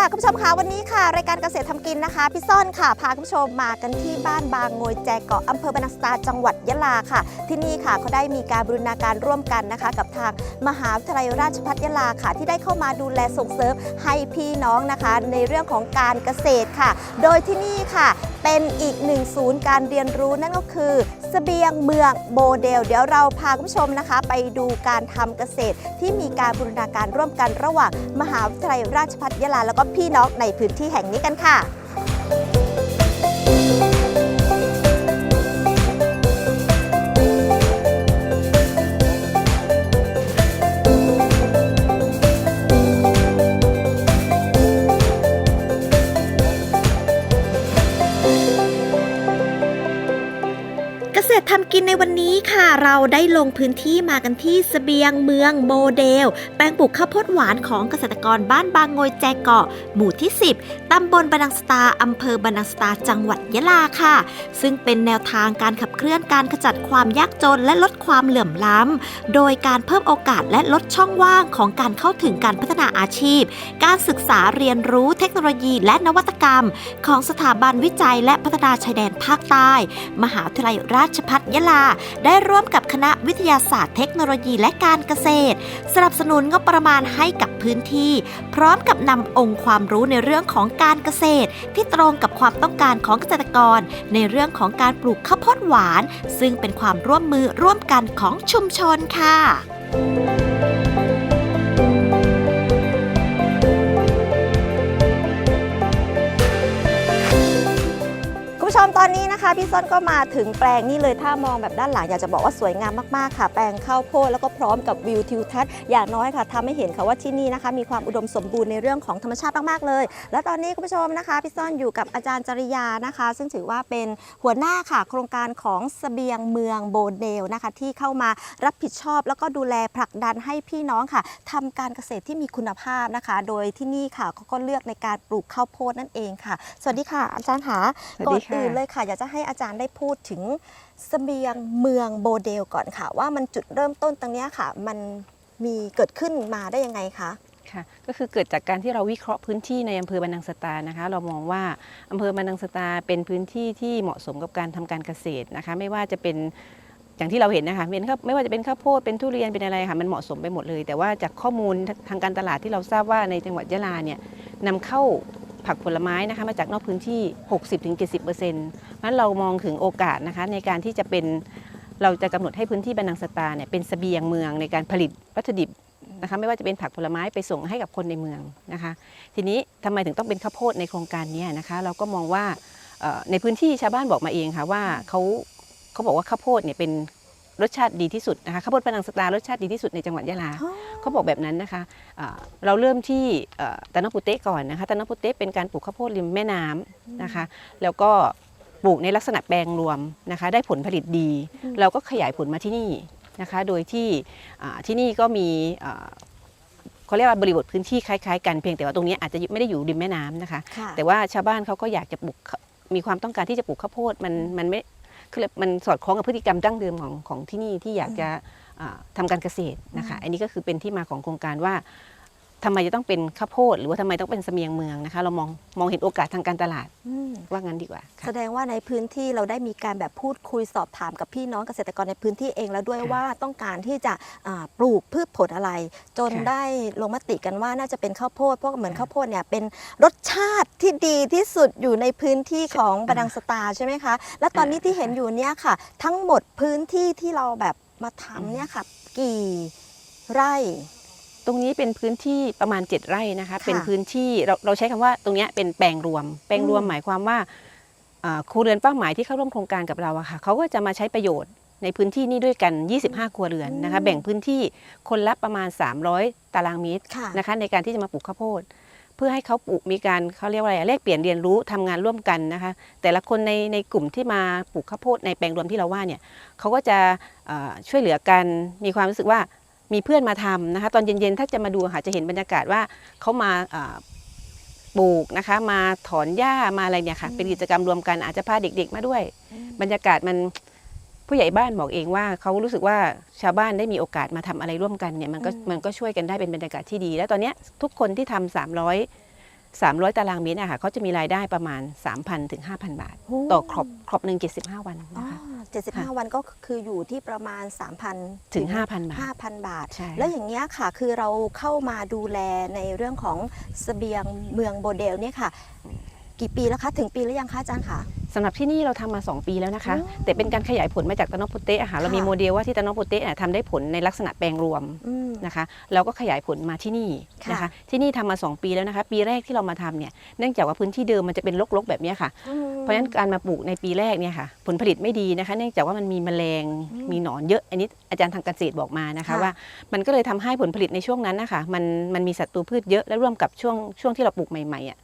ค่ะคุณผู้ชมคะวันนี้ค่ะ รายการเกษตรทำกินนะคะ พี่ซ่อนค่ะ พาคุณผู้ชมมากันที่บ้านบางโงยแจเกาะอำเภอบรรนังสตาจังหวัดยะลาค่ะ ที่นี่ค่ะเขาได้มีการบรูรณาการร่วมกันนะคะ กับทางมหาวิทยาลัยราชภัฏยะลาค่ะ ที่ได้เข้ามาดูแลส่งเสริมให้พี่น้องนะคะ ในเรื่องของการเกษตรค่ะ โดยที่นี่ค่ะ เป็นอีกหนึ่งศูนย์การเรียนรู้นั่นก็คือ เสบียงเมืองโมเดล เดี๋ยวเราพาคุณผู้ชมนะคะ ไปดูการทำเกษตรที่มีการบูรณาการร่วมกันระหว่างมหาวิทยาลัยราชภัฏยะลาแล้วก็พี่น้องในพื้นที่แห่งนี้กันค่ะ ษตรทำกินในวันนี้ค่ะ เราได้ลงพื้นที่มากันที่เสบียงเมืองโมเดล แปลงปลูกข้าวโพดหวานของเกษตรกรบ้านบางโงยแจเกาะ หมู่ที่ 10 ตำบลบรรนังสตาอำเภอบรรนังสตาจังหวัดยะลาค่ะ ซึ่งเป็นแนวทางการขับเคลื่อนการขจัดความยากจนและลดความเหลื่อมล้ำ โดยการเพิ่มโอกาสและลดช่องว่างของการเข้าถึงการพัฒนาอาชีพ การศึกษาเรียนรู้เทคโนโลยีและนวัตกรรม ของสถาบันวิจัยและพัฒนาชายแดนภาคใต้ มหาวิทยาลัยราชภัฏยะลา ได้ร่วมกับคณะวิทยาศาสตร์เทคโนโลยีและการเกษตร สนับสนุนงบประมาณให้กับพื้นที่ พร้อมกับนำองค์ความรู้ในเรื่องของการเกษตร ที่ตรงกับความต้องการของเกษตรกร ในเรื่องของการปลูกข้าวโพดหวาน ซึ่งเป็นความร่วมมือร่วมกันของชุมชนค่ะ อนนี้นะคะพี่ส้นก็มาถึงแปลงนี่เลยถ้ามองแบบด้านหลังอยากจะบอกว่าสวยงามมากๆค่ะ แปลงข้าวโพดแล้วก็พร้อมกับวิวทิวทัศน์อย่างน้อยค่ะทำให้เห็นค่ะว่าที่นี่นะคะ มีความอุดมสมบูรณ์ในเรื่องของธรรมชาติมากๆเลย และตอนนี้คุณผู้ชมนะคะพี่ส้นอยู่กับอาจารย์จริยานะคะ ซึ่งถือว่าเป็นหัวหน้าค่ะ โครงการของเสบียงเมืองโบเดลนะคะ ที่เข้ามารับผิดชอบ แล้วก็ดูแลผลักดันให้พี่น้องค่ะทำการเกษตรที่มีคุณภาพนะคะ โดยที่นี่ค่ะเขาก็เลือกในการปลูกข้าวโพดนั่นเองค่ะ สวัสดีค่ะ อาจารย์หาสวัสก่อดีนค่ะอื่นเลยค่ะอยากจะให้อาจารย์ได้พูดถึงเสบียงเมืองโบเดลก่อนค่ะ ว่ามันจุดเริ่มต้นตรงนี้ค่ะ มันมีเกิดขึ้นมาได้ยังไงคะค่ะก็คือเกิดจากการที่เราวิเคราะห์พื้นที่ในอำเภอบรรนังสตานะคะเรามองว่าอำเภอบรรนังสตาเป็นพื้นที่ที่เหมาะสมกับการทำการเกษตรนะคะไม่ว่าจะเป็นอย่างที่เราเห็นนะคะเป็นข้าไม่ว่าจะเป็นข้าวโพดเป็นทุเรียนเป็นอะไรค่ะมันเหมาะสมไปหมดเลย แต่ว่าจากข้อมูลทางการตลาดที่เราทราบว่าในจังหวัดยะลาเนี่ยนำเข้า ผักผลไม้นะคะมาจากนอกพื้นที่ 60-70%เพราะฉะนั้นเรามองถึงโอกาสนะคะในการที่จะเป็นเราจะกำหนดให้พื้นที่บรรนังสตาเนี่ยเป็นเสบียงเมืองในการผลิตวัตถุดิบนะคะไม่ว่าจะเป็นผักผลไม้ไปส่งให้กับคนในเมืองนะคะทีนี้ทำไมถึงต้องเป็นข้าวโพดในโครงการนี้นะคะเราก็มองว่าในพื้นที่ชาวบ้านบอกมาเองค่ะว่าเขาเขาบอกว่าข้าวโพดเนี่ยเป็น รสชาติดีที่สุดนะคะข้าวโพดปนังสตารสชาติดีที่สุดในจังหวัดยะลาเขาบอกแบบนั้นนะคะอ่าเราเริ่มที่เอ่อตะนปุเตะก่อนนะคะตะนปุเตะเป็นการปลูกข้าวโพดริมแม่น้ำนะคะ แล้วก็ปลูกในลักษณะแปลงรวมนะคะ ได้ผลผลิตดี เราก็ขยายผลมาที่นี่นะคะ โดยที่อ่าที่นี่ก็มีอ่าเขาเรียกว่าบริบทพื้นที่คล้ายๆกันเพียงแต่ว่าตรงนี้อาจจะไม่ได้อยู่ริมแม่น้ำนะคะ ค่ะแต่ว่าชาวบ้านเขาก็อยากจะปลูกข้ามีความต้องการที่จะปลูกข้าวโพดมันมันไม่ คือมันสอดคล้องกับพฤติกรรมดั้งเดิมของของที่นี่ที่อยากจะอ่าทำาการเกษตรนะคะ อันนี้ก็คือเป็นที่มาของโครงการว่า ทำไมจะต้องเป็นข้าวโพด หรือว่าทำไมต้องเป็นเสมียงเมืองนะคะ เรามองมองเห็นโอกาสทางการตลาดอืมว่างั้นดีกว่าค่ะแสดงว่าในพื้นที่เราได้มีการแบบพูดคุยสอบถามกับพี่น้องเกษตรกรในพื้นที่เองแล้วด้วยค่ะว่าต้องการที่จะอ่าปลูกพืชผลอะไร จนค่ะได้ลงมติกันว่าน่าจะเป็นข้าวโพดเพราะเหมือนค่ะข้าวโพดเนี่ยเป็นรสชาติที่ดีที่สุดอยู่ในพื้นที่ของบดังสตาร์ใช่ไหมคะ และตอนนี้ที่เห็นอยู่เนี่ยค่ะ ทั้งหมดพื้นที่ที่เราแบบมาทำเนี่ยค่ะ กี่ไร่ต รงนี้เป็นพื้นที่ประมาณ 7 ไร่นะคะค่ะเป็นพื้นที่เราเราใช้คำว่าตรงเนี้ยเป็นแปลงรวม แปลงรวมอืมหมายความว่าอ่าครัวเรือนเป้าหมายที่เข้าร่วมโครงการกับเราอะค่ะเขาก็จะมาใช้ประโยชน์ในพื้นที่นี้ด้วยกัน 25 ครัวเรือนนะคะ แบ่งพื้นที่คนละประมาณ 300 ตารางเมตรค่ะนะคะในการที่จะมาปลูกข้าวโพด เพื่อให้เขาปลูกมีการเขาเรียกว่าอะไรอะแลกเปลี่ยนเรียนรู้ทำงานร่วมกันนะคะ แต่ละคนในในกลุ่มที่มาปลูกข้าวโพดในแปลงรวมที่เราว่าเนี่ยเขาก็จะเอ่อช่วยเหลือกันมีความรู้สึกว่า มีเพื่อนมาทำนะคะ ตอนเย็นๆ ถ้าจะมาดูค่ะจะเห็นบรรยากาศว่าเขามาเอ่อปลูกนะคะ มาถอนหญ้ามาอะไรเนี่ยค่ะอืมเป็นกิจกรรมรวมกันอาจจะพาเด็กๆมาด้วย บรรยากาศมันผู้ใหญ่บ้านบอกเองว่าเขารู้สึกว่าชาวบ้านได้มีโอกาสมาทำอะไรร่วมกันเนี่ยมันก็อืมมันก็ช่วยกันได้เป็นบรรยากาศที่ดี แล้วตอนเนี้ยทุกคนที่ทำ300 300 ตารางเมตรอะค่ะเขาจะมีรายได้ประมาณ 3,000 ถึง 5,000 บาทต่อครอบครอบหนึ่ง75 วันอ๋อนะคะเจ็ดสิบห้าค่ะวันก็คืออยู่ที่ประมาณ 3,000 ถึง 5,000 บาท 5,000 บาท ใช่ แล้วอย่างเงี้ยค่ะ คือเราเข้ามาดูแลในเรื่องของเสบียงเมืองโบเดลเนี่ยค่ะ กี่ปีแล้วคะ ถึงปีแล้วยังคะอาจารย์คะ สำหรับที่นี่เราทำมา 2 ปีแล้วนะคะอ๋อแต่เป็นการขยายผลมาจากตะนอโปเตะอะค่ะเรามีค่ะโมเดลว่าที่ตะนอโปเตะอะทำได้ผลในลักษณะแปลงรวมอืมนะคะเราก็ขยายผลมาที่นี่นะค่ะคะที่นี่ทำมา 2 ปีแล้วนะคะ ปีแรกที่เรามาทำเนี่ยเนื่องจากว่าพื้นที่เดิมมันจะเป็นรกๆแบบเนี้ยค่ะอืมเพราะฉะนั้นการมาปลูกในปีแรกเนี่ยค่ะ ผลผลิตไม่ดีนะคะ เนื่องจากว่ามันมีแมลงอืมมีหนอนเยอะอันนี้อาจารย์ทางเกษตรบอกมานะคะค่ะว่า มันก็เลยทำให้ผลผลิตในช่วงนั้นนะคะมันมันมีศัตรูพืชเยอะและร่วมกับช่วงช่วงที่เราปลูกใหม่ๆอะ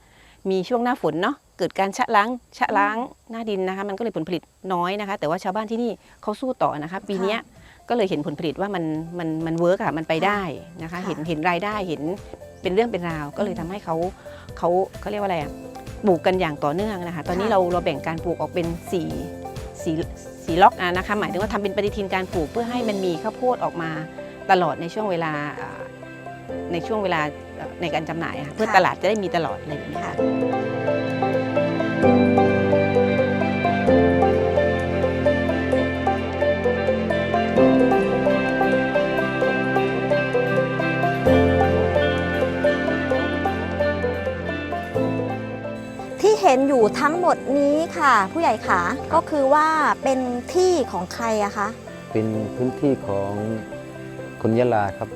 มีช่วงหน้าฝนเนาะเกิดการชะล้างชะล้างหน้าดินนะคะ มันก็เลยผลผลิตน้อยนะคะ แต่ว่าชาวบ้านที่นี่เขาสู้ต่อนะคะปีเนี้ยก็เลยเห็นผลผลิตว่ามันมันมันเวิร์กอะมันไปได้นะคะค่ะเห็นเห็นรายได้เห็นเป็นเรื่องเป็นราว ก็เลยทำให้เขาเขาเขาเรียกว่าอะไรอะปลูกกันอย่างต่อเนื่องนะคะ ตอนนี้ค่ะเราเราแบ่งการปลูกออกเป็นสี่สี่สี่ล็อกอะนะคะ หมายถึงว่าทำเป็นปฏิทินการปลูกเพื่อให้มันมีข้าวโพดออกมาตลอดในช่วงเวลาอ่าในช่วงเวลาเอ่อ ในการจำหน่ายอะค่ะเพื่อค่ะตลาดจะได้มีตลอดอะไรอย่างเงี้ยค่ะค่ะที่เห็นอยู่ทั้งหมดนี้ค่ะ ผู้ใหญ่ขาก็คือว่าเป็นที่ของใครอะคะ เป็นพื้นที่ของคนยะลาครับ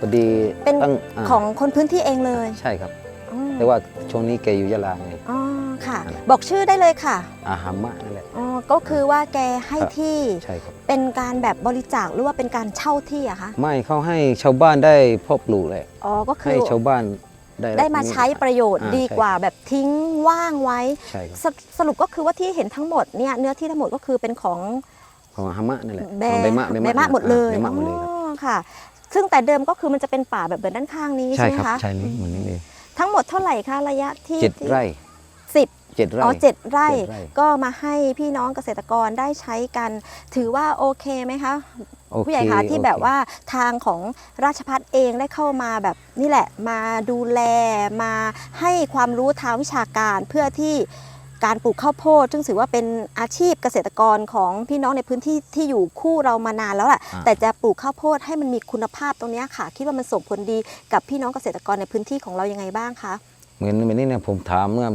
พอดีเป็นตั้งาของคนพื้นที่เองเลยใช่ครับอืมแต่ว่าช่วงนี้แกอยู่ยะลาไง อ๋อค่ะ นั่นแหละ บอกชื่อได้เลยค่ะอาหามะนั่นแหละ อ๋อก็คือว่าแกให้ครับ ที่ใช่ครับ เป็นการแบบบริจาคหรือว่าเป็นการเช่าที่อะคะไม่เขาให้ชาวบ้านได้เพาะปลูกเลยอ๋อก็คืให้อชาวบ้านได้ได้มาใช้ประโยชน์อ่าดีใช่กว่าแบบทิ้งว่างไว้ ใช่ครับสสรุปก็คือว่าที่เห็นทั้งหมดเนี่ยเนื้อที่ทั้งหมดก็คือเป็นของ ของอาหามะนั่นแหละแบของใบมะใบมะหมดเลยใบมะหมดเลยครับ อ๋อค่ะ ซึ่งแต่เดิมก็คือมันจะเป็นป่าแบบเดินด้านข้างนี้ใช่ใช่ไหมครับคะใช่นี่เหมือนนี่เลยทั้งหมดเท่าไหร่คะระยะที่เจ็ดไร่สิบ เจ็ดไร่ อ๋อเจ็ดไร่เจ็ดไร่ ก็มาให้พี่น้องเกษตรกรได้ใช้กัน ถือว่าโอเคไหมคะ โอเคผู้ใหญ่คะที่โอเคแบบว่าทางของราชพัฒเองได้เข้ามาแบบนี่แหละมาดูแลมาให้ความรู้ทางวิชาการเพื่อที่ การปลูกข้าวโพด ซึ่งถือว่าเป็นอาชีพเกษตรกรของพี่น้องในพื้นที่ที่อยู่คู่เรามานานแล้วแหละอ่าแต่จะปลูกข้าวโพดให้มันมีคุณภาพตรงเนี้ยค่ะ คิดว่ามันส่งผลดีกับพี่น้องเกษตรกรในพื้นที่ของเรายังไงบ้างคะเหมือนเหมือนนี่เนี่ยผมถามเมื่อ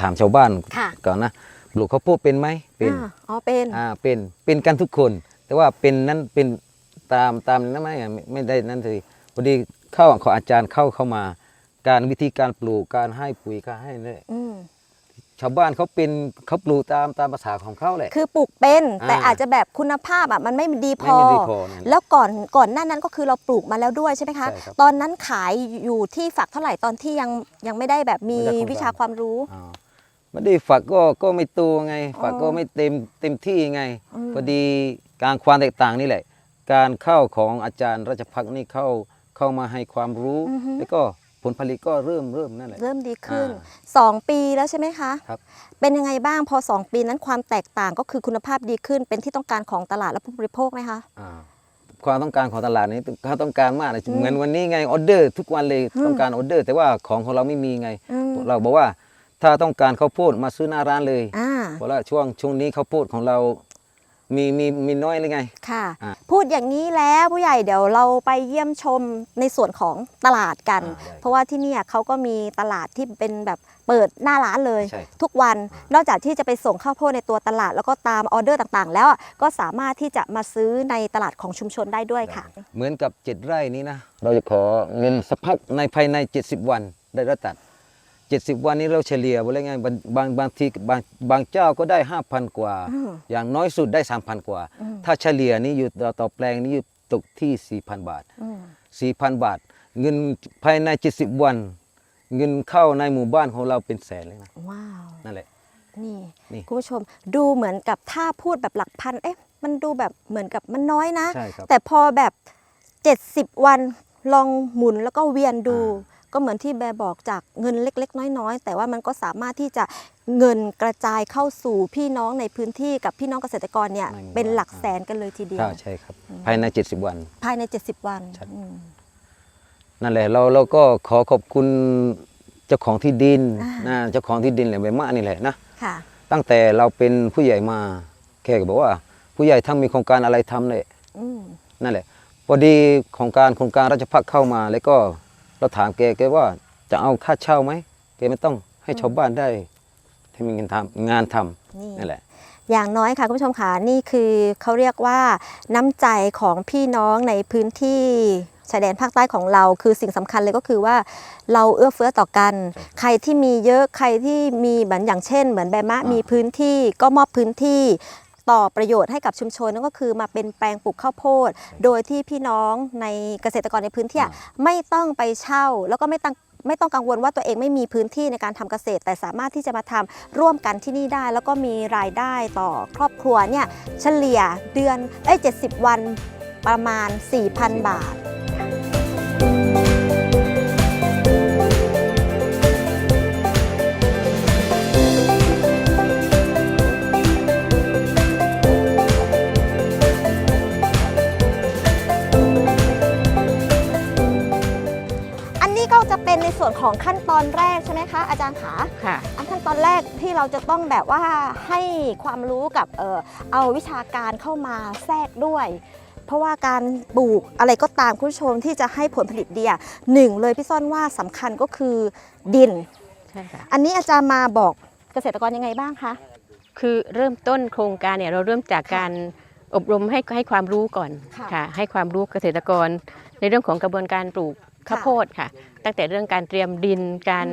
ถามชาวบ้านค่ะก่อนนะปลูกข้าวโพดเป็นไหมเป็นอ่าอ๋อเป็นอ่าเป็นเป็นกันทุกคน แต่ว่าเป็นนั้นเป็นตามตามนั้นไม่ไม่ไม่ได้นั่นสิพอดีเข้าขออาจารย์เข้าเข้ามา การวิธีการปลูกการให้ปุ๋ยการให้เนี่ยอืม ชาวบ้านเขาเป็นเขาปลูกตามตามภาษาของเขาแหละ คือปลูกเป็น แต่อ่าอาจจะแบบคุณภาพอะมันไม่ดีพไม่อไม่ดีพอนั่นแล้วก่อนก่อนหน้านั้นก็คือเราปลูกมาแล้วด้วยใช่ไหมคะ ใช่ครับตอนนั้นขายอยู่ที่ฝักเท่าไหร่ตอนที่ยังยังไม่ได้แบบมีไม่ได้ความวิชาความรู้อ่าไม่ได้ฝักก็ก็ไม่โตไง ฝักอ๋อก็ไม่เต็มเต็มที่ไง อืม พอดีการความแตกต่างนี่แหละ การเข้าของอาจารย์ราชพักนี่เข้าเข้ามาให้ความรู้ อือฮึ แล้วก็ ผลผลิตก็เริ่มเริ่มนั่นแหละ เริ่มดีขึ้น อ่สองปีแล้วใช่ไหมคะ ครับ เป็นยังไงบ้างพอสองปีนั้นความแตกต่างก็คือคุณภาพดีขึ้น เป็นที่ต้องการของตลาดและผู้บริโภคไหมคะ อ่าความต้องการของตลาดนี้เขาต้องการมากเลยเหมือนวันนี้ไงออเดอร์ ทุกวันเลยต้องการออเดอร์ แต่ว่าของของเราไม่มีไง อืมเราบอกว่าถ้าต้องการข้าวโพดมาซื้อหน้าร้านเลยอ่า เพราะว่าช่วงช่วงนี้ข้าวโพดของเรา มีมีมีน้อยเลยไง ค่ะ อะพูดอย่างนี้แล้วผู้ใหญ่เดี๋ยวเราไปเยี่ยมชมในส่วนของตลาดกัน อ่าได้เพราะว่าที่เนี่ยเขาก็มีตลาดที่เป็นแบบเปิดหน้าร้านเลย ใช่ทุกวันนอกจากที่จะไปส่งข้าวโพดในตัวตลาดแล้วก็ตามออเดอร์ต่างๆ แล้วอะก็สามารถที่จะมาซื้อในตลาดของชุมชนได้ด้วยค่ะ เหมือนกับเจ็ดไร่นี้นะ เราจะขอเงินสักพักในภายใน 70 วันได้รับตัด 70 วันนี้เราเฉลี่ยว่าไงบางบางบางทีบางบางเจ้าก็ได้ 5,000 กว่าอืมอย่างน้อยสุดได้ 3,000 กว่าอืมถ้าเฉลี่ยนี้อยู่ต่อต่อแปลงนี้อยู่ตกที่ 4,000 บาทอืม4,000 บาท เงินภายใน 70 วัน เงินเข้าในหมู่บ้านของเราเป็นแสนเลยนะว้าวนั่นแหละนี่นี่คุณผู้ชมดูเหมือนกับถ้าพูดแบบหลักพันเอ๊ะมันดูแบบเหมือนกับมันน้อยนะใช่ครับแต่พอแบบ 70 วันลองหมุนแล้วก็เวียนดู ก็เหมือนที่แบร์บอกจากเงินเล็ก ๆ น้อยๆ แต่ว่ามันก็สามารถที่จะเงินกระจายเข้าสู่พี่น้องในพื้นที่กับพี่น้องเกษตรกรเนี่ยในหมู่บ้านเป็นหลักแสนกันเลยทีเดียว ใช่ใช่ครับ ภายใน 70 วัน ภายใน 70 วันใช่อืมนั่นแหละเราเราก็ขอขอบคุณเจ้าของที่ดินอ่านะเจ้าของที่ดินแหละใบมะนี่แหละนะค่ะตั้งแต่เราเป็นผู้ใหญ่มาแกก็บอกว่า ผู้ใหญ่ทั้งมีโครงการอะไรทำเลยอืมนั่นแหละพอดีโครงการโครงการราชพักเข้ามาแล้วก็ เราถามแกแกว่าจะเอาค่าเช่าไหมแกไม่ต้องให้ชาวบ้านได้ให้มีงานทำงานทำนี่นั่นแหละ อย่างน้อยค่ะคุณผู้ชมค่ะนี่คือเขาเรียกว่าน้ำใจของพี่น้องในพื้นที่ชายแดนภาคใต้ของเราคือสิ่งสำคัญเลยก็คือว่าเราเอื้อเฟื้อต่อกัน ใครที่มีเยอะใครที่มีเหมือนอย่างเช่น เหมือนแบมะอ่ามีมีพื้นที่ก็มอบพื้นที่ ต่อประโยชน์ให้กับชุมชนนั่นก็คือมาเป็นแปลงปลูกข้าวโพด โดยที่พี่น้องในเกษตรกรในพื้นที่อะไม่ต้องไปเช่า แล้วก็ไม่ต้องไม่ต้องกังวลว่าตัวเองไม่มีพื้นที่ในการทำเกษตร แต่สามารถที่จะมาทำร่วมกันที่นี่ได้ แล้วก็มีรายได้ต่อครอบครัวเนี่ยเฉลี่ยเดือนเอ้ย70วันประมาณ 4,000 บาท ของขั้นตอนแรกใช่ไหมคะอาจารย์ขาค่ะ อันขั้นตอนแรกที่เราจะต้องแบบว่าให้ความรู้กับเออเอาวิชาการเข้ามาแทรกด้วย เพราะว่าการปลูกอะไรก็ตามคุณผู้ชมที่จะให้ผลผลิตดีอะหนึ่งเลยพี่ซ่อนว่าสำคัญก็คือดิน ใช่ค่ะ อันนี้อาจารย์มาบอกเกษตรกรยังไงบ้างคะ คือเริ่มต้นโครงการเนี่ยเราเริ่มจากการอบรมให้ให้ความรู้ก่อนค่ะค่ะให้ความรู้เกษตรกร ในเรื่องของกระบวนการปลูกข้าวโพดค่ะ ตั้งแต่เรื่องการเตรียมดิน การ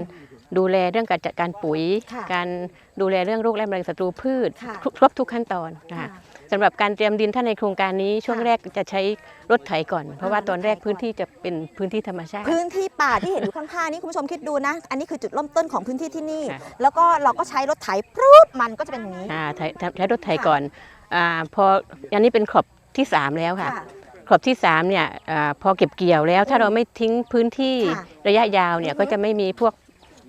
ดูแลเรื่องการจัดการปุ๋ยค่ะการดูแลเรื่องโรคและแมลงศัตรูพืชค่ะครบครบทุกขั้นตอนนะคะสำหรับการเตรียมดินถ้าในโครงการนี้ช่วงค่ะแรกจะใช้รถไถก่อน เพราะว่าตอนแรกพื้นที่จะเป็นพื้นที่ธรรมชาติ พื้นที่ป่าที่เห็นอยู่ข้างๆนี่คุณผู้ชมคิดดูนะ อันนี้คือจุดเริ่มต้นของพื้นที่ที่นี่ค่ะแล้วก็เราก็ใช้รถไถปรู๊ดมันก็จะเป็นอย่างนี้อ่าใช้ใช้รถไถก่อนอาพออันนี้เป็นขอบที่ 3 แล้วค่ะค่ะ ขอบที่3เนี่ยอาพอเก็บเกี่ยวแล้ว ถ้าเราไม่ทิ้งพื้นที่ค่ะระยะยาวเนี่ยอือฮึก็จะไม่มีพวก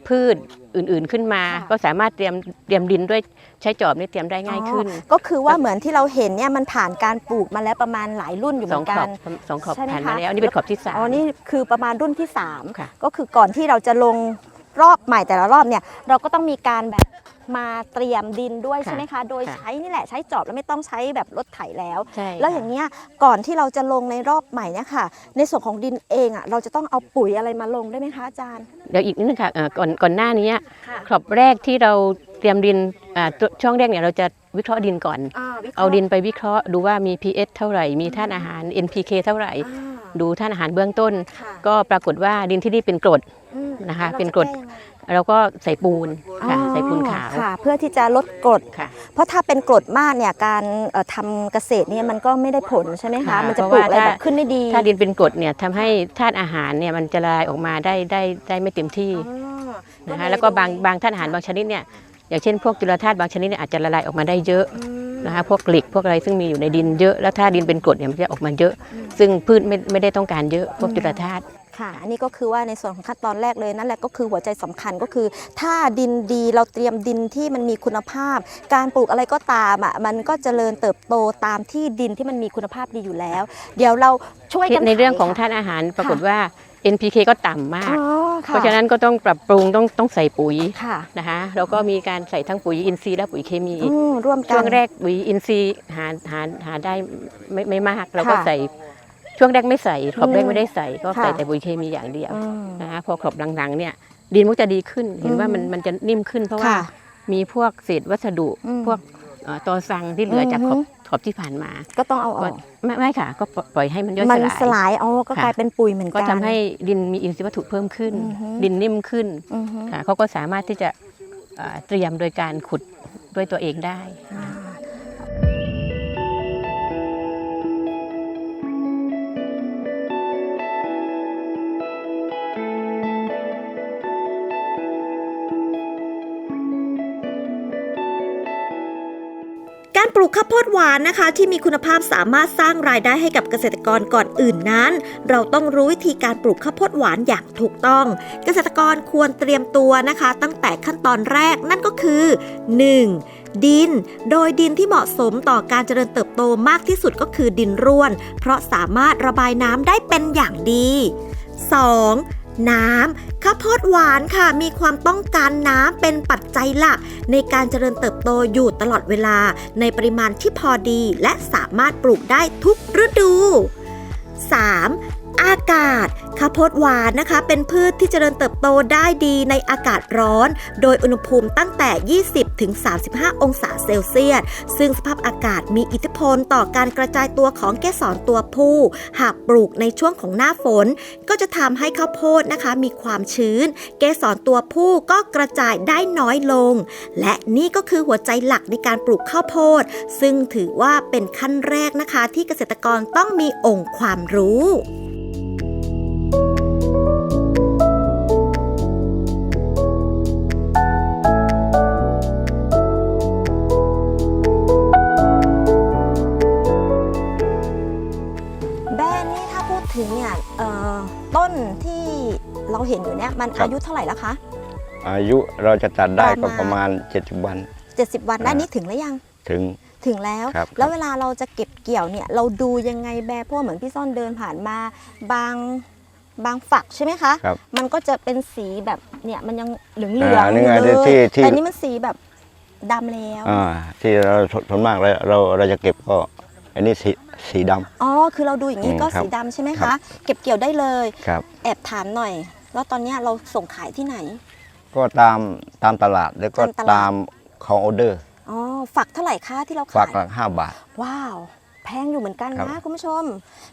พืชอื่นๆขึ้นมา ค่ะ ก็สามารถเตรียมเตรียมดินด้วยใช้จอบนี่เตรียมได้ง่ายขึ้นอ๋อก็คือว่าเหมือนที่เราเห็นเนี่ยมันผ่านการปลูกมาแล้วประมาณหลายรุ่นอยู่เหสมืองอนขกัอนบสองขอบใช่ไหมผ่านคะมาแล้วอันนี้เป็นขอบที่สาม อ๋อ นี่คือประมาณรุ่นที่ ค่ะ3 ก็คือก่อนที่เราจะลงรอบใหม่แต่ละรอบเนี่ย เราก็ต้องมีการแบบ มาเตรียมดินด้วยค่ะใช่ไหมคะ โดยค่ะใช้นี่แหละใช้จอบแล้วไม่ต้องใช้แบบรถไถแล้วใช่แล้วค่ะอย่างเงี้ยก่อนที่เราจะลงในรอบใหม่เนี่ยค่ะ ในส่วนของดินเองอะเราจะต้องเอาปุ๋ยอะไรมาลงได้ไหมคะอาจารย์ เดี๋ยวอีกนิดนึงค่ะเอ่อก่อนก่อนหน้านี้ค่ะขอบแรกที่เราเตรียมดินอ่าตัวช่วงแรกเนี่ยเราจะวิเคราะห์ดินก่อน เอาดินไปวิเคราะห์ดูว่ามี pH เท่าไหร่ มีธาตุอาหาร NPK เท่าไหร่ ดูธาตุอาหารเบื้องต้น ก็ปรากฏว่าดินที่นี่เป็นกรด นะคะเป็นกรดเราก็ใส่ปูนค่ะใส่ปูนขาวค่ะ เพื่อที่จะลดกรด ค่ะ เพราะถ้าเป็นกรดมากเนี่ยการเอ่อทำเกษตรเนี่ยมันก็ไม่ได้ผลใช่ไหมคะ ค่ะมันจะเพปราะลูกว่าอะไรถ้า แบบขึ้นไม่ดีถ้าดินเป็นกรดเนี่ยทำให้ธาตุอาหารเนี่ยมันจะละลายออกมาได้ได้ได้ไม่เต็มที่อ๋อนะคะเยแล้วก็บางดูบางธาตุอาหารบางชนิดเนี่ยอย่างเช่นพวกจุลธาตุบางชนิดเนี่ยอาจจะละลายออกมาได้เยอะอืม นะคะพวกเหล็กพวกอะไรซึ่งมีอยู่ในดินเยอะแล้วถ้าดินเป็นกรดเนี่ยมันจะออกมาเยอะ ซึ่งพืชไม่ไม่ได้ต้องการเยอะพวกจุลธาตุ ค่ะอันนี้ก็คือว่าในส่วนของขั้นตอนแรกเลยนั่นแหละก็คือหัวใจสำคัญก็คือ ถ้าดินดีเราเตรียมดินที่มันมีคุณภาพ การปลูกอะไรก็ตามอะมันก็เจริญเติบโตตามที่ดินที่มันมีคุณภาพดีอยู่แล้ว เดี๋ยวเราช่วยกันในเรื่องของค่ะธาตุอาหารปรากฏว่า NPK ก็ต่ำมากอ๋อค่เพราะฉะนั้นก็ต้องปรับปรุงต้องต้องใส่ปุ๋ยค่ะนะคะแล้วก็มีการใส่ทั้งปุ๋ยอินทรีย์และปุ๋ยเคมีอืมร่วมกันช่วงแรกปุ๋ยอินทรีย์หาหาหาได้ไม่ไม่มากเราก็ค่ะใส่ ช่วงแรกไม่ใส่ขอบแรกอืมไม่ได้ใส่ก็ใส่ค่ะแต่ปุ๋ยเคมีอย่างเดียวอืมนะคะพอขอบหลังๆเนี่ยดินมันก็จะดีขึ้น เห็นว่ามันอืมมันจะนิ่มขึ้น เพราะว่าค่ะมีพวกเศษวัสดุอืมพวกเอ่อตอสังที่เหลือจากขอบอือฮึขอบที่ผ่านมา ก็ต้องเอาอก็อกไม่ไม่ค่ะ ก็ปล่อยให้มันย่อยมันสสลายลายอ๋อก็ค่ะกลายเป็นปุ๋ยเหมือนกันก็ทำให้ดินมีอินทรีย์วัตถุเพิ่มขึ้นอือฮึดินนิ่มขึ้นอือฮึค่ะเขาก็สามารถที่จะเอ่อเตรียมโดยการขุดด้วยตัวเองได้ การปลูกข้าวโพดหวานนะคะ ที่มีคุณภาพสามารถสร้างรายได้ให้กับเกษตรกรก่อนอื่นนั้น เราต้องรู้วิธีการปลูกข้าวโพดหวานอย่างถูกต้อง เกษตรกรควรเตรียมตัวนะคะ ตั้งแต่ขั้นตอนแรกนั่นก็คือ 1. ดิน โดยดินที่เหมาะสมต่อการเจริญเติบโตมากที่สุดก็คือดินร่วน เพราะสามารถระบายน้ำได้เป็นอย่างดี 2. น้ำข้าวโพดหวานค่ะ มีความต้องการน้ำเป็นปัจจัยหลัก ในการเจริญเติบโตอยู่ตลอดเวลา ในปริมาณที่พอดีและสามารถปลูกได้ทุกฤดู 3. อากาศข้าวโพดหวานนะคะ เป็นพืชที่เจริญเติบโตได้ดีในอากาศร้อน โดยอุณหภูมิตั้งแต่ 20 ถึง 35 องศาเซลเซียส ซึ่งสภาพอากาศมีอิทธิพลต่อการกระจายตัวของเกสรตัวผู้ หากปลูกในช่วงของหน้าฝน ก็จะทำให้ข้าวโพดนะคะ มีความชื้น เกสรตัวผู้ก็กระจายได้น้อยลง และนี่ก็คือหัวใจหลักในการปลูกข้าวโพด ซึ่งถือว่าเป็นขั้นแรกนะคะ ที่เกษตรกรต้องมีองค์ความรู้ นที่เราเห็นอยู่เนี่ยมันครับ อายุเท่าไหร่แล้วคะอายุเราจะตัดได้ก็ประมาณประมาณ70 วัน 70 วันได้อ่านี่ นี่ถึงแล้วยังถึง ถึงแล้ว ครับ แล้วครับเวลาเราจะเก็บเกี่ยวเนี่ยเราดูยังไงแบร์เพราะว่าเหมือนพี่ซ่อนเดินผ่านมาบางบางฝักใช่ไหมคะ ครับ มันก็จะเป็นสีแบบเนี่ยมันยังเหลืองเหลืองอ่านี่อยู่ไงเลยที่ที่ แต่นี่มันสีแบบดำแล้ว อ่าที่เราทนมากเราเราเราจะเก็บก็ อันนี้สีสีด อ๋อ คือเราดูอย่างนี้อืมก็ครับสีดำใช่ไหมครัคะบเก็บเกี่ยวได้เลยำครับ แอบถามหน่อย แล้วตอนเนี้ยเราส่งขายที่ไหน ก็ตามตามตลาดแล้วก็ตามตลาด ตามของออเดอร์ อ๋อฝักเท่าไหร่คะที่เราฝาขากย ละห้าบาท ว้าว แพงอยู่เหมือนกันครันะบคุณผู้ชม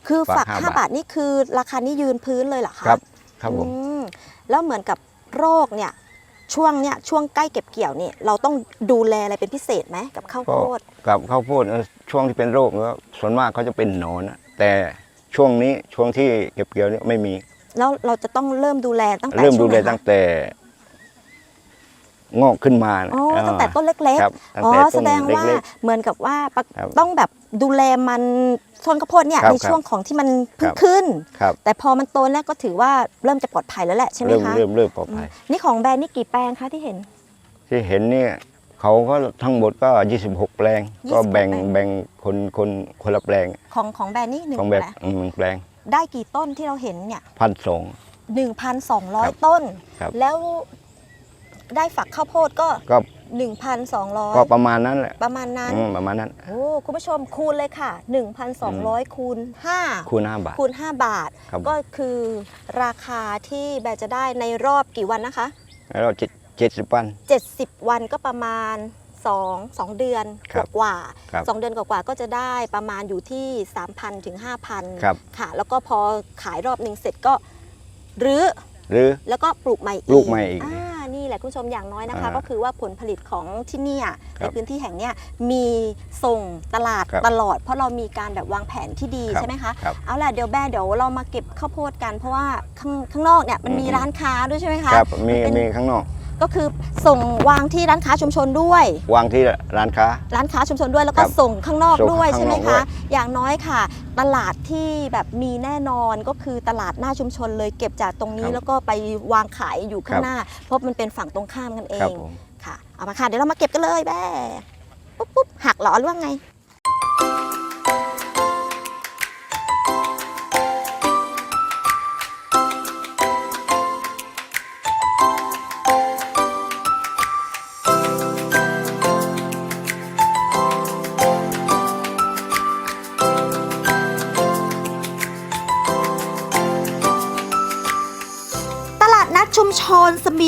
คือฝาฝักกห้า5 บาท บาทนี่คือราคานี้ยืนพื้นเลยเหรอคะครับ ครับผม อืมแล้วเหมือนกับโรคเนี่ย ช่วงเนี่ยช่วงใกล้เก็บเกี่ยวเนี่ยเราต้องดูแลอะไรเป็นพิเศษไหมกับข้าวก็โพดกับข้าวโพดเอ่อช่วงที่เป็นโรคก็ส่วนมากเขาจะเป็นหนอนนะแต่ช่วงนี้ช่วงที่เก็บเกี่ยวนี่ไม่มี แล้วเราจะต้องเริ่มดูแลตั้งแต่เริ่มช่ดูวงแลไหนตั้งคะแต่งอกขึ้นมานะอ๋ออ่าตั้งแต่ต้นเล็กครับตั้ๆงอ๋อแต่แสต้นดงว่าเล็กเหมือนกับว่าปะครับต้องแบบ ดูแลมันต้นข้าวโพดเนี่ยครับในช่วงของที่มันเพิ่งครับ ขึ้นๆครับแต่พอมันโตแล้วก็ถือว่าเริ่มจะปลอดภัยแล้วแหละใช่ไหมเริ่มคะเริ่มเริ่มปลอดภัย นี่ของแบรนด์นี่กี่แปลงคะที่เห็น ที่เห็นเนี่ยเขาก็ทั้งหมดก็ 26 แปลงก็แบ่งแปลง แบ่งคนคนคนละแปลงของของแบรนด์นี่หนึ่งของแบบแปลงอืมแปลงได้กี่ต้นที่เราเห็นเนี่ยพันสองครับ1,200 ต้น ครับแล้ว ได้ฝักข้าวโพดก็ก็ก็1,200ประมาณนั้นแหละประมาณนั้น อืมประมาณนั้น โอ้คุณผู้ชมคูณเลยค่ะ 1,200 คูณ 5 คูณห้าบาท คูณ 5 บาท ครับ ก็คือราคาที่แบร์จะได้ในรอบกี่วันนะคะ แล้วเจ็ดเจ็ดสิบวัน 70 วันก็ประมาณ 2 2 เดือนครับกว่าครับๆสองเดือนกว่าๆก็จะได้ประมาณอยู่ที่ 3,000ถึง5,000ครับ ค่ะ แล้วก็พอขายรอบหนึ่งเสร็จก็รื้อหรือ แล้วก็ปลูกใหม่อีกปลูกใหม่อีกอ่า นี่แหละคุณผู้ชมอย่างน้อยนะคะ อ่าก็คือว่าผลผลิตของที่เนี่ยคในรับพื้นที่แห่งเนี้ยมีส่งตลาดครับตลอด เพราะเรามีการแบบวางแผนที่ดีครับใช่ไหมคะครับเอาล่ะเดี๋ยวแบร์เดี๋ยวเรามาเก็บข้าวโพดกันเพราะว่าข้างข้างนอกเนี่ยมันมีอืม ร้านค้าด้วยใช่ไหมคะครับมีนเป็น มีข้างนอก ก็คือส่งวางที่ร้านค้าชุมชนด้วย วางที่ร้านค้า ร้านค้าชุมชนด้วยแล้วก็ครับส่งข้างนอกส่งด้วยข้างนอกใช่ไหมด้คะวยอย่างน้อยค่ะ ตลาดที่แบบมีแน่นอนก็คือตลาดหน้าชุมชนเลยเก็บจากตรงนี้ครับแล้วก็ไปวางขายอยู่ข้าครังบหน้า เพราะมันเป็นฝั่งตรงข้ามกันเอครับงผม ค่ะเอามาค่ะเดี๋ยวเรามาเก็บกันเลยแม่ปุ๊บปุ๊บหักเหรอหรือว่าไง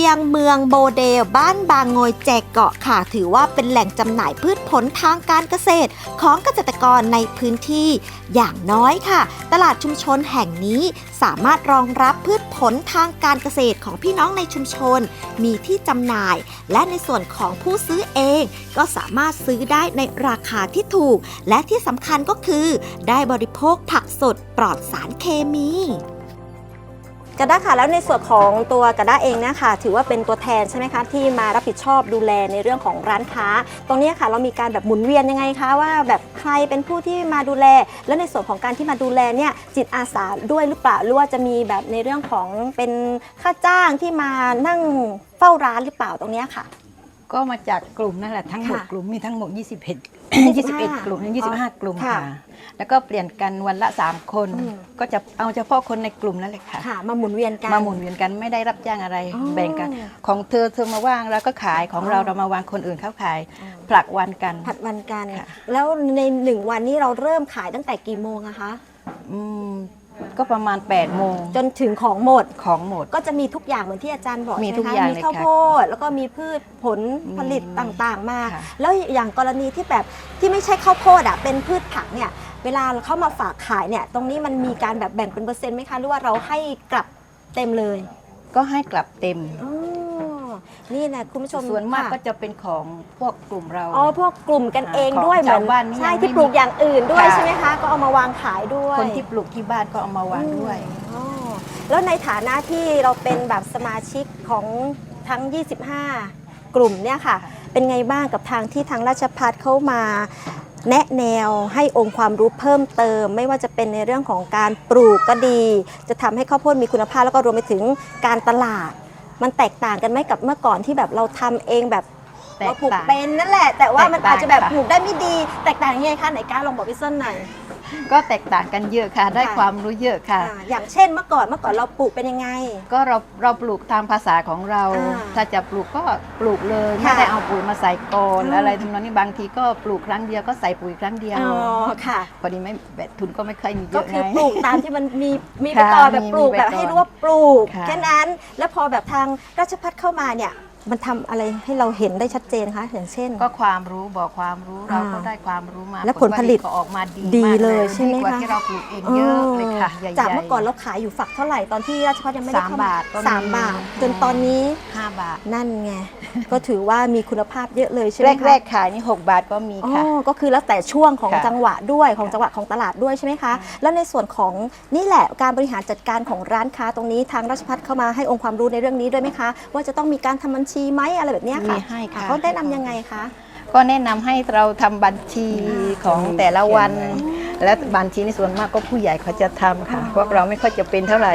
ยงเมืองโบเดลบ้านบางโงยแจกเกาะค่ะ ถือว่าเป็นแหล่งจำหน่ายพืชผลทางการเกษตร ของเกษตรกรในพื้นที่อย่างน้อยค่ะ ตลาดชุมชนแห่งนี้สามารถรองรับพืชผลทางการเกษตรของพี่น้องในชุมชน มีที่จำหน่าย และในส่วนของผู้ซื้อเอง ก็สามารถซื้อได้ในราคาที่ถูก และที่สำคัญก็คือ ได้บริโภคผักสดปลอดสารเคมี กระด้าค่ะแล้วในส่วนของตัวกระด้าเองเนะคะถือว่าเป็นตัวแทนใช่ไหมคะที่มารับผิดชอบดูแลในเรื่องของร้านค้า ตรงเนี้ยค่ะเรามีการแบบหมุนเวียนยังไงคะว่าแบบใครเป็นผู้ที่มาดูแล แล้วในส่วนของการที่มาดูแลเนี่ยจิตอาสาด้วยหรือเปล่าหรือว่าจะมีแบบในเรื่องของเป็นค่าจ้างที่มานั่งเฝ้าร้านหรือเปล่าตรงเนี้ยค่ะ ก็มาจากกลุ่มนั่นแหละทั้งหมดค่ะ กลุ่มมีทั้งหมด 21 25 21 กลุ่ม25 กลุ่มค่ะค่ะ แล้วก็เปลี่ยนกันวันละ 3 คน อืม ก็จะเอาเฉพาะคนในกลุ่มนั่นแหละค่ะ ค่ะ มาหมุนเวียนกัน มาหมุนเวียนกันไม่ได้รับจ้างอะไรอ๋อแบ่งกัน ของเธอเธอมาว่างแล้วก็ขายของเราอ๋อ เรามาวางคนอื่นเขาขายอืมผลักวันกัน ผัดวันกัน ค่ะ แล้วในหนึ่งวันนี้เราเริ่มขายตั้งแต่กี่โมงอะคะ อืม ก็ประมาณ8โมงจนถึงของหมด ของหมด ก็จะมีทุกอย่างเหมือนที่อาจารย์บอกมีใช่ไหทุกคะอย่างมีเลยข้าวค่ะโพดแล้วก็มีพืชผลผลิตอืมต่างๆ มาค่ะแล้วอย่างกรณีที่แบบที่ไม่ใช่ข้าวโพดอะเป็นพืชผักเนี่ยเวลาเราเข้ามาฝากขายเนี่ยตรงนี้มันมีการแบบแบ่งเป็นเปอร์เซ็นต์ไหมคะหรือว่าเราให้กลับเต็มเลย ก็ให้กลับเต็มอ๋อ นี่นะคุณผู้ชมส่วนมากค่ะก็จะเป็นของพวกกลุ่มเรา อ๋อพวกกลุ่มกันเองของด้วยเหมือนชาวบ้านนี่ใช่ยังไม่ที่ปลูกอย่างอื่นด้วยค่ะ ใช่ไหมคะ ก็เอามาวางขายด้วยคนที่ปลูกที่บ้านก็เอามาวางด้วย อ๋อแล้วในฐานะที่เราเป็นแบบสมาชิกของทั้ง 25 กลุ่มเนี่ยค่ะ เป็นไงบ้างกับทางที่ทางราชพัฒเข้ามา แนะแนวให้องค์ความรู้เพิ่มเติม ไม่ว่าจะเป็นในเรื่องของการปลูกก็ดี จะทำให้ข้าวโพดมีคุณภาพแล้วก็รวมไปถึงการตลาด มันแตกต่างกันไหมกับเมื่อก่อนที่แบบเราทำเองแบบแตเรากปลูกต่างเป็นนั่นแหละ แต่ว่ามันแตกต่างอาจจะแบบค่ะปลูกได้ไม่ดี แตกต่างยังไงคะไหนก้าลองบอกพี่ส้นหน่อย ก็แตกต่างกันเยอะค่ะ ได้ค่ะ ความรู้เยอะค่ะ อ่าอย่างเช่นเมื่อก่อนเมื่อก่อนเราปลูกเป็นยังไง ก็เราเราปลูกตามภาษาของเรา อ่าถ้าจะปลูกก็ปลูกเลยค่ะไม่ได้เอาปุ๋ยมาใส่ก่อนอืม อะไรทำนองนี้บางทีก็ปลูกครั้งเดียวก็ใส่ปุ๋ยครั้งเดียวอ๋อค่ะ พอดีไม่แบบทุนก็ไม่ค่อยมีเยก็อะคือไง ปลูกตามที่มันมีมีไปค่ะก่อนแบบปลูกมีแบบไปก่อนให้รู้ว่าปลูกค่ะ แค่นั้น แล้วพอแบบทางราชพัฒเข้ามาเนี่ย มันทำอะไรให้เราเห็นได้ชัดเจนคะอย่างเช่น ก็ความรู้บอกความรู้เราก็อ่าได้ความรู้มาและผลผลิตก็ออกมาดีดีมากเลยใช่ไหมดีกว่าคะ ที่เราปลูกเองเยอะเลยค่ะใหญ่ๆ จากเมื่อก่อนเราขายอยู่ฝักเท่าไหร่ตอนที่ราชพัฒยังไม่ได้เข้าสามบาทก็มี สามบาท จนตอนนี้ห้าบาท นั่นไง ก็ถือว่ามีคุณภาพเยอะเลยใช่ไหมคะแรกๆขายนี่หกบาทก็มีอ๋ค่ะ อก็คือแล้วแต่ช่วงของค่ะ จังหวะด้วยของจังหวะของตลาดด้วยใช่ไหมคะ แล้วในส่วนของนี่แหละการบริหารจัดการของร้านค้าตรงนี้ทางราชพัฒเข้ามาให้องค์ความรู้ในเรื่องนี้ด้วยไหมคะ ว่าจะต้องมีการทำบัญชีไหมอะไรแบบเนี้ยค่ะมีให้ค่ะ เขาแนะนำยังไงคะ ก็แนะนำให้เราทำบัญชีของแต่ละวัน และบัญชีในส่วนมากก็ผู้ใหญ่เขาจะทำค่ะอ๋อพวกเราไม่ค่อยจะเป็นเท่าไหร่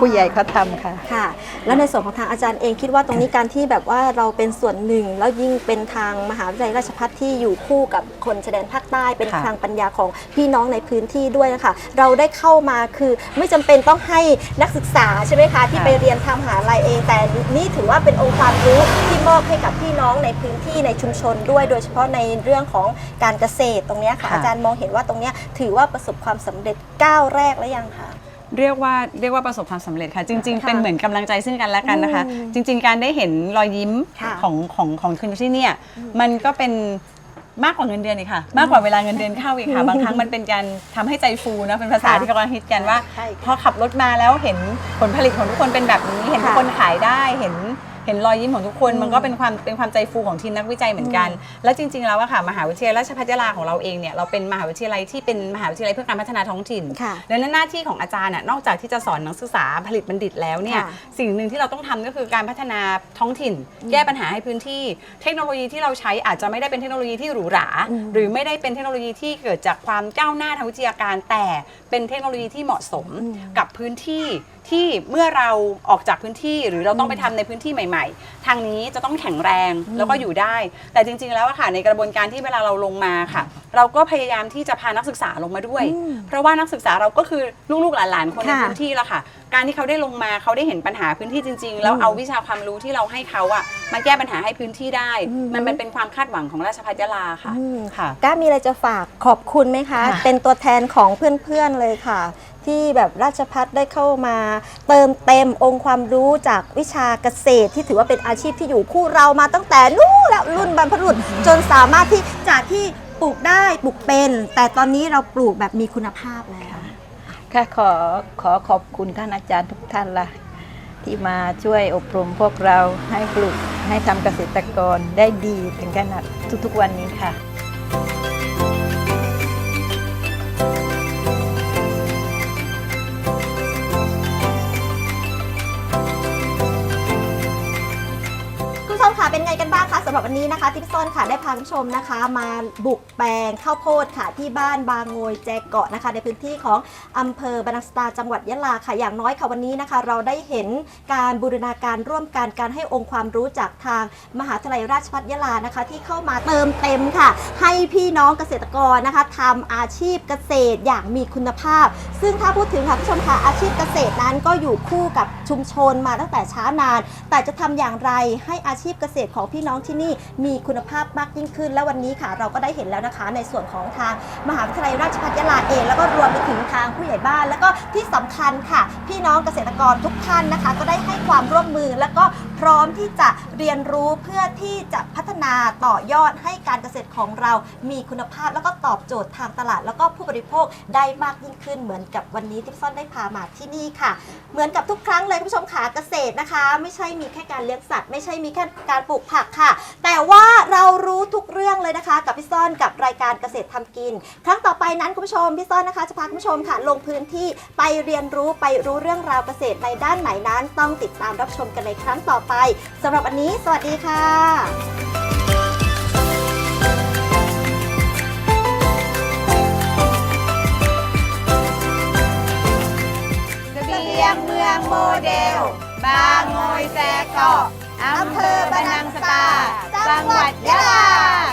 ผู้ใหญ่เขาทำค่ะ ค่ะ แล้วในส่วนของทางอาจารย์เองคิดว่าตรงนี้การที่แบบว่าเราเป็นส่วนหนึ่ง แล้วยิ่งเป็นทางมหาวิทยาลัยราชภัฏที่อยู่คู่กับคนชายแดนภาคใต้เป็นค่ะ ทางปัญญาของพี่น้องในพื้นที่ด้วยนะคะเราได้เข้ามาคือไม่จำเป็นต้องให้นักศึกษาใช่ไหมคะที่ไปเรียนทำมหาลัยเองแต่นี่ถือว่าเป็นองค์ความรู้ที่มอบให้กับพี่น้องในพื้นที่ในชุมชนด้วย โดยเฉพาะในเรื่องของการเกษตรตรงเนี้ยค่ะ ค่ะ อาจารย์มองเห็นว่าตรงเนี้ยถือว่าประสบความสำเร็จก้าวแรกแล้วยังคะ เรียกว่าเรียกว่าประสบความสำเร็จค่ะ จริง ๆ ค่ะเป็นเหมือนกำลังใจซึ่งกันและกันนะคะ อืมจริง ๆ การได้เห็นรอยยิ้มค่ะของของของคนที่เนี่ยมันก็เป็นมากกว่าเงินเดือนอีกค่ะ มากกว่าเวลาเงินเดือนเข้าอีกค่ะ บางครั้งมันเป็นการทำให้ใจฟูนะเป็นภาษาค่ะที่กำลังฮิตกันว่า ใช่พอขับรถมาแล้วเห็นผลผลิตของทุกคนเป็นแบบนี้ เห็นทุกค่ะคนขายได้เห็น เห็นรอยยิ้มของทุกคน มันก็เป็นความเป็นความใจฟูของทีมนักวิจัยเหมือนกัน แล้วจริง ๆ แล้วอะค่ะมหาวิทยาลัยราชภัฏยาลาของเราเองเนี่ยเราเป็นมหาวิทยาลัยที่เป็นมหาวิทยาลัยเพื่อการพัฒนาท้องถิ่นค่ะดังนั้นหน้าที่ของอาจารย์น่ะนอกจากที่จะสอนนักศึกษาผลิตบัณฑิตแล้วเนี่ยค่ะสิ่งหนึ่งที่เราต้องทำก็คือการพัฒนาท้องถิ่น แก้ปัญหาให้พื้นที่ เทคโนโลยีที่เราใช้อาจจะไม่ได้เป็นเทคโนโลยีที่หรูหรา หรือไม่ได้เป็นเทคโนโลยีที่เกิดจากความก้าวหน้าทางวิทยาการ แต่เป็นเทคโนโลยีที่เหมาะสมกับพื้นที่ ที่เมื่อเราออกจากพื้นที่หรือเราต้องไปทำในพื้นที่ใหม่ๆ ทางนี้จะต้องแข็งแรงแล้วก็อยู่ได้ แต่จริงๆแล้วอะค่ะในกระบวนการที่เวลาเราลงมาค่ะ เราก็พยายามที่จะพานักศึกษาลงมาด้วย เพราะว่านักศึกษาเราก็คือลูกๆหลานๆคนในค่ะ พื้นที่ละค่ะ การที่เขาได้ลงมาเขาได้เห็นปัญหาพื้นที่จริง ๆ แล้วเอาวิชาความรู้ที่เราให้เขาอะมาแก้ปัญหาให้พื้นที่ได้มันเป็นเป็นความคาดหวังของราชภัฏยาลาค่ะ อืมค่ะ ก้ามีอะไรจะฝากขอบคุณไหมคะ ค่ะ เป็นตัวแทนของเพื่อนๆเลยค่ะ ที่แบบราชพัฒได้เข้ามา เติมเต็มองค์ความรู้จากวิชาเกษตร ที่ถือว่าเป็นอาชีพที่อยู่คู่เรามาตั้งแต่นู้นแล้วรุ่นบรรพบุรุษจนสามารถที่จากที่ปลูกได้ปลูกเป็น แต่ตอนนี้เราปลูกแบบมีคุณภาพแล้ว ค่ะขอขอขอบคุณท่านอาจารย์ทุกท่านละที่มาช่วยอบรมพวกเราให้ปลูกให้ทำเกษตรกรได้ดีถึงขนาดทุกๆวันนี้ค่ะำหรับวันนี้นะคะทิปซอนค่ะได้พาคุณผู้ชมนะคะ มาบุกแปลงข้าวโพดค่ะที่บ้านบางโงยแจกเกาะนะคะ ในพื้นที่ของอำเภอบรรนังสตาจังหวัดยะลาค่ะอย่างน้อยค่ะวันนี้นะคะ เราได้เห็นการบูรณาการร่วมกันการให้องค์ความรู้จากทางมหาวิทยาลัยราชภัฏยะลานะคะ ที่เข้ามาเติมเต็มค่ะ ให้พี่น้องเกษตรกรนะคะทำอาชีพเกษตรอย่างมีคุณภาพ ซึ่งถ้าพูดถึงค่ะคุณผู้ชมค่ะอาชีพเกษตรนั้นก็อยู่คู่กับชุมชนมาตั้งแต่ช้านาน แต่จะทำอย่างไรให้อาชีพเกษตรของพี่น้องที่นี่มีคุณภาพมากยิ่งขึ้น และวันนี้ค่ะเราก็ได้เห็นแล้วนะคะ ในส่วนของทางมหาวิทยาลัยราชภัฏยะลาเองแล้วก็รวมไปถึงทางผู้ใหญ่บ้าน แล้วก็ที่สำคัญค่ะ พี่น้องเกษตรกรทุกท่านนะคะ ก็ได้ให้ความร่วมมือแล้วก็ พร้อมที่จะเรียนรู้เพื่อที่จะพัฒนาต่อยอดให้การเกษตรของเรามีคุณภาพแล้วก็ตอบโจทย์ทางตลาด แล้วก็ผู้บริโภคได้มากยิ่งขึ้นเหมือนกับวันนี้ทิปซอนได้พามาที่นี่ค่ะ เหมือนกับทุกครั้งเลยคุณผู้ชมขาเกษตรนะคะ ไม่ใช่มีแค่การเลี้ยงสัตว์ ไม่ใช่มีแค่การปลูกผักค่ะ แต่ การเกษตรทำกิน ครั้งต่อไปนั้นคุณผู้ชมพี่ซ่อนนะคะจะพาคุณผู้ชมค่ะ ลงพื้นที่ไปเรียนรู้ไปรู้เรื่องราวเกษตรในด้านไหนนั้น ต้องติดตามรับชมกันในครั้งต่อไปสำหรับวันนี้ สวัสดีค่ะโมเดล บางโงยแจเกาะอำเภอบรรนังสตา จังหวัดยะลา